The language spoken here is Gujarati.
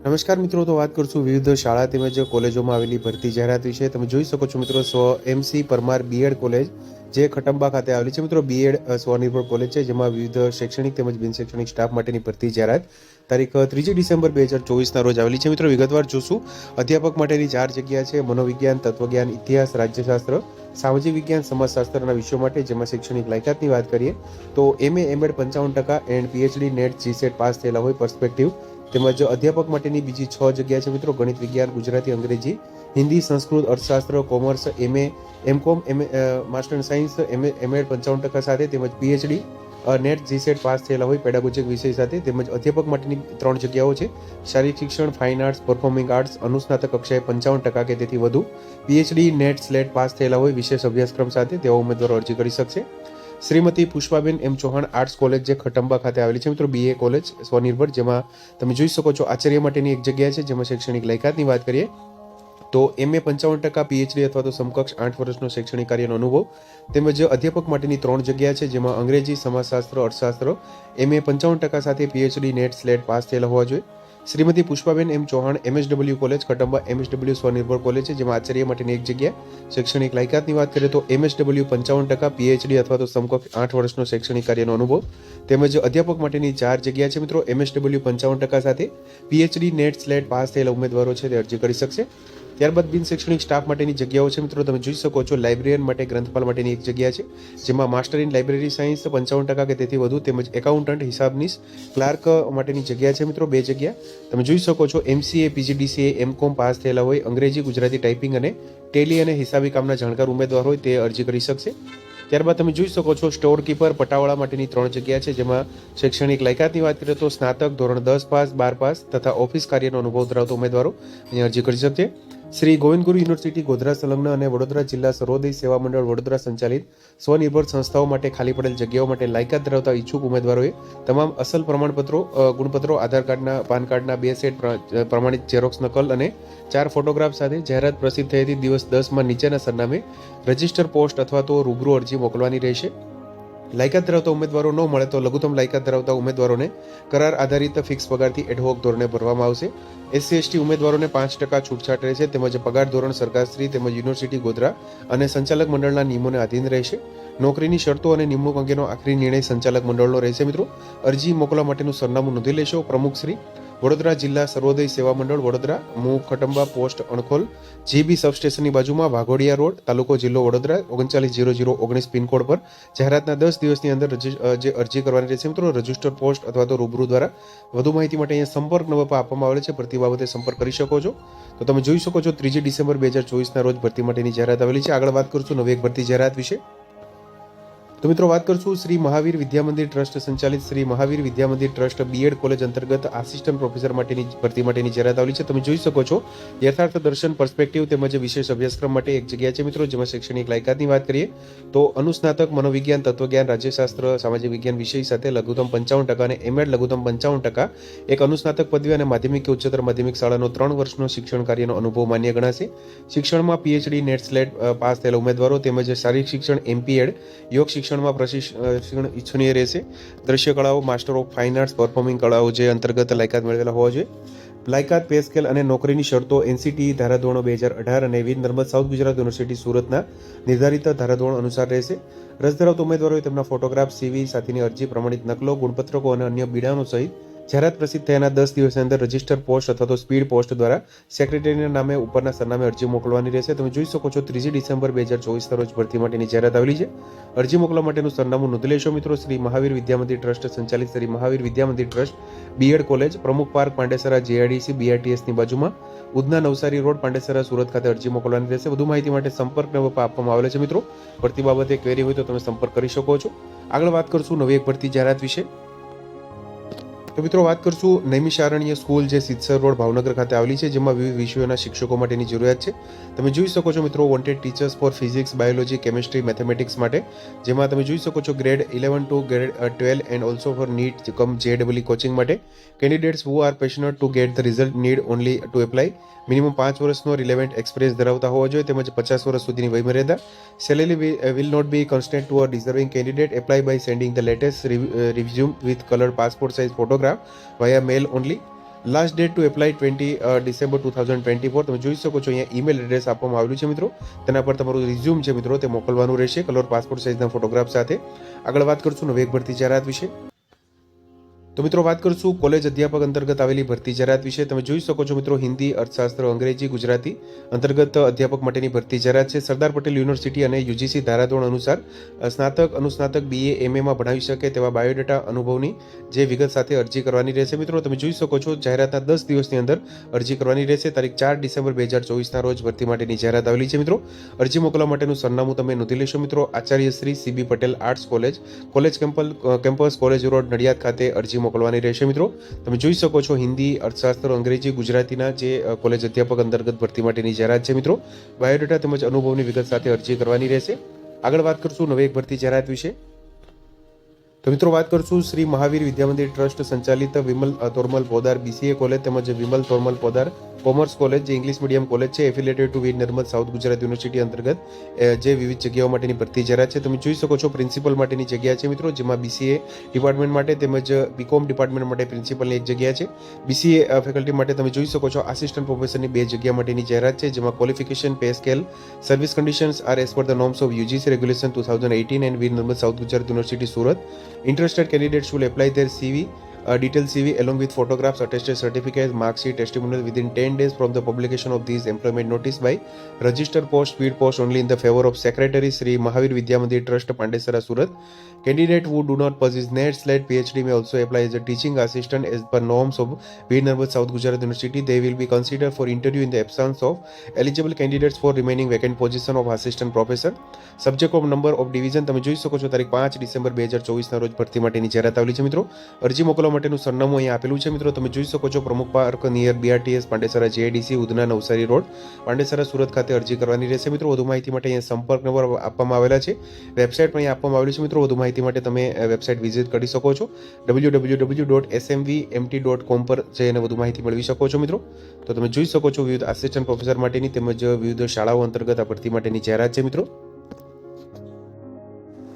નમસ્કાર મિત્રો, તો વાત કરશું વિવિધ શાળા તેમજ કોલેજોમાં આવેલી ભરતી જાહેરાત વિશે. તમે જોઈ શકો છો મિત્રો, સ્વ એમસી પરમાર બીએડ કોલેજ જે ખટંબા ખાતે આવેલી છે. મિત્રો બીએડ સ્વનિર્ભર કોલેજ છે, જેમાં વિવિધ શૈક્ષણિક તેમજ બિન શૈક્ષણિક સ્ટાફ માટેની ભરતી જાહેરાત તારીખ ત્રીજી ડિસેમ્બર બે હજાર ચોવીસના રોજ આવેલી છે. મિત્રો, વિગતવાર જોશું. અધ્યાપક માટેની ચાર જગ્યા છે, મનોવિજ્ઞાન, તત્વજ્ઞાન, ઇતિહાસ, રાજ્યશાસ્ત્ર, સામાજિક વિજ્ઞાન, સમાજશાસ્ત્રના વિષયો માટે, જેમાં શૈક્ષણિક લાયકાતની વાત કરીએ, તો એમએ એમએડ પંચાવન ટકા and PhD NET GSET pass થયેલા હોય પર્સ્પેક્ટિવ તેમજ અધ્યાપક માટેની બીજી છ જગ્યા છે મિત્રો, ગણિત, વિજ્ઞાન, ગુજરાતી, અંગ્રેજી, હિન્દી, સંસ્કૃત, અર્થશાસ્ત્ર, commerce, MA, MCom M master science, MA, MEd પંચાવન ટકા સાથે, તેમજ પીએચડી નેટ, જીસેટ પાસ થયેલા હોય પેડાગોજિક વિષય સાથે, તેમજ અધ્યાપક માટેની ત્રણ જગ્યાઓ છે. શારીરિક શિક્ષણ, ફાઇન આર્ટ્સ, પરફોર્મિંગ આર્ટ્સ, અનુસ્નાતક કક્ષાએ પંચાવન ટકા કે તેથી વધુ. પીએચડી, નેટ, સ્લેટ પાસ થયેલા હોય, વિશેષ અભ્યાસક્રમ સાથે તેઓ ઉમેદવારો અરજી કરી શકશે. Shrimati Pushpaben M Chauhan arts college જે ખટંબા ખાતે આવેલી છે. મિત્રો બીએ કોલેજ સ્વનિર્ભર, જેમાં તમે જોઈ શકો છો આચાર્ય માટેની એક જગ્યા છે, જેમાં શૈક્ષણિક લાયકાતની વાત કરીએ, તો એમએ પંચાવન ટકા પીએચડી અથવા તો સમકક્ષ આઠ વર્ષનો શૈક્ષણિક કાર્યનો અનુભવ. તેમજ અધ્યાપક માટેની ત્રણ જગ્યા છે, જેમાં અંગ્રેજી, સમાજશાસ્ત્ર, અર્થશાસ્ત્ર. એમએ પંચાવન ટકા સાથે પીએચડી નેટ સ્લેટ પાસ થયેલા હોવા જોઈએ. Shrimati Pushpaben M Chauhan MSW college Katamba MSW સ્વનિર્ભર કોલેજ છે, જેમાં આચાર્ય માટેની એક જગ્યા. શૈક્ષણિક લાયકાતની વાત કરીએ તો એમએસડબલ્યુ પંચાવન ટકા પીએચડી અથવા તો સમકક્ષ આઠ વર્ષનો શૈક્ષણિક કાર્યનો અનુભવ. તેમજ અધ્યાપક માટેની ચાર જગ્યા છે મિત્રો એમએસડબલ્યુ પંચાવન ટકા સાથે પીએચડી નેટ સ્લેટ પાસ થયેલા ઉમેદવારો છે તે અરજી કરી શકશે. ત્યારબાદ બિન શૈક્ષણિક સ્ટાફ માટેની જગ્યાઓ છે. મિત્રો, તમે જોઈ શકો છો લાઇબ્રેરિયન માટે ગ્રંથપાલ માટેની એક જગ્યા છે, જેમાં માસ્ટર ઇન લાઇબ્રેરી સાયન્સ પંચાવન ટકા કે તેથી વધુ તેમજ એકાઉન્ટન્ટ હિસાબની ક્લાર્ક માટેની જગ્યા છે. મિત્રો, બે જગ્યા. તમે જોઈ શકો છો એમસીએ પીજીડીસીએ એમકોમ પાસ થયેલા હોય, અંગ્રેજી, ગુજરાતી ટાઈપિંગ અને ટેલી અને હિસાબી કામના જાણકાર ઉમેદવાર હોય તે અરજી કરી શકશે. ત્યારબાદ તમે જોઈ શકો છો સ્ટોર કીપર પટાવાળા માટેની ત્રણ જગ્યા છે, જેમાં શૈક્ષણિક લાયકાતની વાત કરીએ તો સ્નાતક ધોરણ દસ પાસ, બાર પાસ તથા ઓફિસ કાર્યનો અનુભવ ધરાવતા ઉમેદવારો અહીં અરજી કરી શકશે. શ્રી ગોવિંદગુરુ યુનિવર્સિટી ગોધરા સંલગ્ન અને વડોદરા જિલ્લા સર્વોદય સેવા મંડળ વડોદરા સંચાલિત સ્વનિર્ભર સંસ્થાઓ માટે ખાલી પડેલ જગ્યાઓ માટે લાયકાત ધરાવતા ઈચ્છુક ઉમેદવારોએ તમામ અસલ પ્રમાણપત્રો ગુણપત્રો, આધાર કાર્ડના, પાન કાર્ડના, બે સેટ પ્રમાણિત ઝેરોક્સ નકલ અને ચાર ફોટોગ્રાફ સાથે જાહેરાત પ્રસિદ્ધ થયેલી દિવસ દસમાં નીચેના સરનામે રજિસ્ટર પોસ્ટ અથવા તો રૂબરૂ અરજી મોકલવાની રહેશે. લાયકાત ધરાવતા ઉમેદવારો ન મળે તો લઘુત્તમ લાયકાત ધરાવતા ઉમેદવારોને કરાર આધારિત ફિક્સ પગારથી એડહોક ધોરણે ભરવામાં આવશે. એસસી એસટી ઉમેદવારોને પાંચ ટકા છૂટછાટ રહેશે, તેમજ પગાર ધોરણ સરકારશ્રી તેમજ યુનિવર્સિટી ગોધરા અને સંચાલક મંડળના નિયમોને આધીન રહેશે. નોકરીની શરતો અને નિમણૂક અંગેનો આખરી નિર્ણય સંચાલક મંડળનો રહેશે મિત્રો. અરજી મોકલવા માટેનું સરનામું નોંધી લેશો. પ્રમુખશ્રી વડોદરા જિલ્લા સર્વોદય સેવા મંડળ વડોદરા, મુ ખટંબા પોસ્ટ અણખોલ જીબી સબસ્ટેશનની બાજુમાં વાઘોડિયા રોડ, તાલુકો જિલ્લો વડોદરા, ઓગણચાલીસ જીરો જીરો ઓગણીસ પિનકોડ પર જાહેરાતના દસ દિવસની અંદર જે અરજી કરવાની રહેશે. મિત્રો, રજિસ્ટર પોસ્ટ અથવા તો રૂબરૂ દ્વારા વધુ માહિતી માટે અહીંયા સંપર્ક નંબર પર આપવામાં આવેલ છે. ભરતી બાબતે સંપર્ક કરી શકો છો. તો તમે જોઈ શકો છો, ત્રીજી ડિસેમ્બર બે હજાર ચોવીસના રોજ ભરતી માટેની જાહેરાત આવેલી છે. આગળ વાત કરશું નવી એક ભરતી જાહેરાત વિશે. તો મિત્રો વાત કરશું શ્રી મહાવીર વિદ્યા મંદિર ટ્રસ્ટ સંચાલિત Shri Mahavir Vidya Mandir trust BEd college અંતર્ગત આસિસ્ટન્ટ પ્રોફેસર માટેની ભરતી માટેની જાહેરાત આવેલી છે, તમે જોઈ શકો છો. યથાર્થ દર્શન પર્સપેક્ટિવ તેમજ વિશેષ અભ્યાસક્રમ માટે એક જગ્યા છે મિત્રો, જેમાં શૈક્ષણિક લાયકાતની વાત કરીએ, તો અનુસ્નાતક મનોવિજ્ઞાન, તત્વજ્ઞાન, રાજ્યશાસ્ત્ર, સામાજિક વિજ્ઞાન વિષય સાથે લઘુત્તમ પંચાવન ટકા અને એમએડ લઘુત્તમ પંચાવન ટકા એક અનુસ્નાતક પદવી અને માધ્યમિક કે ઉચ્ચતર માધ્યમિક શાળાનો ત્રણ વર્ષનો શિક્ષણ કાર્યનો અનુભવ માન્ય ગણાશે. શિક્ષણમાં પીએચડી નેટ સ્લેટ પાસ થયેલા ઉમેદવારો તેમજ શારીરિક શિક્ષણ એમપીએડ યોગ શિક્ષણમાં પ્રશિક્ષણ ઈચ્છનીય રહેશે. દ્રશ્ય કળાઓ master of fine arts performing કળાઓ જે અંતર્ગત લાયકાત મેળવેલા હોવા જોઈએ. લાયકાત, પે સ્કેલ અને નોકરીની શરતો એનસીટી ધારાધોરણો બે હજાર અઢાર અને વીર નર્મદ સાઉથ ગુજરાત યુનિવર્સિટી સુરતના નિર્ધારિત ધારાધોરણ અનુસાર રહેશે. રસ ધરાવતા ઉમેદવારોએ તેમના ફોટોગ્રાફ સીવી સાથેની અરજી, પ્રમાણિત નકલો, ગુણપત્રકો અને અન્ય બીડાનો સહિત જાહેરાત પ્રસિદ્ધ થયાના દસ દિવસની અંદર રજિસ્ટર પોસ્ટ અથવા તો સ્પીડ પોસ્ટ દ્વારા સેક્રેટરીના નામે ઉપરના સરનામે અરજી મોકલવાની રહેશે. તમે જોઈ શકો છો ત્રીજી ડિસેમ્બર બે હજાર ચોવીસના રોજ ભરતી માટેની જાહેરાત આવેલી છે. અરજી મોકલવા માટેનું સરનામું નોંધી લેશો મિત્રો. શ્રી મહાવીર વિદ્યામંદિર ટ્રસ્ટ સંચાલિત Shri Mahavir Vidyamandir trust, BEd college, Pramukh park, Pandesara GIDC બીઆરટીએસની બાજુમાં ઉધના નવસારી રોડ, પાંડેસરા, સુરત ખાતે અરજી મોકલવાની રહેશે. વધુ માહિતી માટે સંપર્ક નંબર આપવામાં આવેલો છે મિત્રો. ભરતી બાબતે ક્વેરી હોય તો તમે સંપર્ક કરી શકો છો. આગળ વાત કરશું નવી એક ભરતી જાહેરાત વિશે. મિત્રો વાત કરશું નૈમિષારણ્ય સ્કૂલ જે સિત્સર રોડ ભાવનગર ખાતે આવેલી છે, જેમાં વિવિધ વિષયોના શિક્ષકો માટેની જરૂરિયાત છે. તમે જોઈ શકો છો મિત્રો wanted teachers for physics biology chemistry mathematics માટે, જેમાં તમે જોઈ શકો છો grade eleven to grade twelve and also for NEET cum JEE doubly coaching માટે. Candidates who are passionate to get the result need only to apply minimum પાંચ વર્ષનો રિલેવન્ટ એક્સપિરિયન્સ ધરાવતા હોવા જોઈએ, તેમજ પચાસ વર્ષ સુધીની વયમર્યાદા salary will not be constant to a deserving candidate apply by sending the latest resume with colour passport size photograph via mail only last date to apply twenty December two thousand twenty four તમે જોઈ શકો છો અહીંયા ઈમેલ એડ્રેસ આપવામાં આવેલું છે મિત્રો. તેના પર તમારું રિઝ્યુમ છે મિત્રો, તે મોકલવાનું રહેશે. કલર પાસપોર્ટ સાઇઝના ફોટોગ્રાફ સાથે. આગળ વાત કરશું એક ભરતી જાહેરાત વિશે. તો મિત્રો વાત કરશું કોલેજ અધ્યાપક અંતર્ગત આવેલી ભરતી જાહેરાત વિશે. તમે જોઈ શકો છો મિત્રો હિન્દી, અર્થશાસ્ત્ર, અંગ્રેજી, ગુજરાતી અંતર્ગત અધ્યાપક માટેની ભરતી જાહેરાત છે. સરદાર પટેલ યુનિવર્સિટી અને યુજીસી ધારાધોરણ અનુસાર સ્નાતક, અનુસ્નાતક બીએ એમએમાં ભણાવી શકે તેવા બાયોડેટા અનુભવની જે વિગત સાથે અરજી કરવાની રહેશે. મિત્રો તમે જોઈ શકો છો જાહેરાતના દસ દિવસની અંદર અરજી કરવાની રહેશે. તારીખ ચાર ડિસેમ્બર બે હજાર ચોવીસના રોજ ભરતી માટેની જાહેરાત આવેલી છે. મિત્રો અરજી મોકલવા માટેનું સરનામું તમે નોંધી લેશો. મિત્રો Acharya Shri C B Patel arts college college campus campus college road Nadiad ખાતે અરજી મોકલવાની રહેશે મિત્રો. તમે જોઈ શકો છો હિન્દી, અર્થશાસ્ત્ર, અંગ્રેજી, ગુજરાતીના જે કોલેજ અધ્યાપક અંતર્ગત ભરતી માટેની જાહેરાત છે મિત્રો. બાયોડેટા તેમજ અનુભવની વિગત સાથે અરજી કરવાની રહેશે. આગળ વાત કરશું નવી એક ભરતી જાહેરાત વિશે. તો મિત્રો વાત કરશું શ્રી મહાવીર વિદ્યામંદિર ટ્રસ્ટ સંચાલિત વિમલ તોરમલ પોદાર બીસીએ કોલેજ તેમજ વિમલ તોરમલ પોદાર કોમર્સ કોલેજ, જે ઇંગ્લિશ મીડિયમ કોલેજ છે, affiliated to Veer Narmad south Gujarat university અંતર્ગત જે વિવિધ જગ્યાઓ માટેની ભરતી જાહેરાત છે. તમે જોઈ શકો છો પ્રિન્સિપલ માટેની જગ્યા છે મિત્રો, જેમાં બીસીએ ડિપાર્ટમેન્ટ માટે તેમજ બીકોમ ડિપાર્ટમેન્ટ માટે પ્રિન્સિપલની એક જગ્યા છે. બીસીએ ફેકલ્ટી માટે તમે જોઈ શકો છો આસિસ્ટન્ટ પ્રોફેસરની બે જગ્યા માટેની જાહેરાત છે, જેમાં qualification, pay scale, service conditions are as per the norms of UGC regulation two thousand eighteen and Veer Narmad south Gujarat university Surat. Interested candidate should apply their CV uh, detailed CV along with photographs, attested certificates, mark sheet, testimonial within 10 days from the publication of these employment notice by register post, speed post only in the favor of Secretary Sri Mahavir Vidya Mandir Trust, Pandesara, Surat. Candidate who do not possess NET slate PhD may also apply as a teaching assistant as per norms of Veer Narmad South Gujarat University. They will be considered for interview in the absence of eligible candidates for remaining vacant position of assistant professor. Subject of number of division તમે જોઈ શકો છો તારીખ પાંચ ડિસેમ્બર બે હજાર ચોવીસના રોજ ભરતી માટેની જાહેરાત આવેલી છે મિત્રો અરજી મોકલવા માટેનું સરનામું અહીંયા આપેલું છે. મિત્રો, તમે જોઈ શકો છો Pramukh park near BRTS Pandesara GIDC Udhna Navsari road. Pandesara Surat ખાતે અરજી કરવાની રહેશે. મિત્રો, વધુ માહિતી માટે અહીંયા સંપર્ક નંબર આપવામાં આવેલા છે. વેબસાઇટ પણ અહીંયા આપવામાં આવેલી છે. મિત્રો, વધુ માહિતી માટે તમે વેબસાઇટ વિઝિટ કરી શકો છો. W W W dot SMV MT dot com પર જઈને વધુ માહિતી મેળવી શકો છો, મિત્રો. તો તમે જોઈ શકો છો વિવિધ આસિસ્ટન્ટ પ્રોફેસર માટેની તેમજ વિવિધ શાળાઓ અંતર્ગત આ ભરતી માટેની જાહેરાત છે, મિત્રો.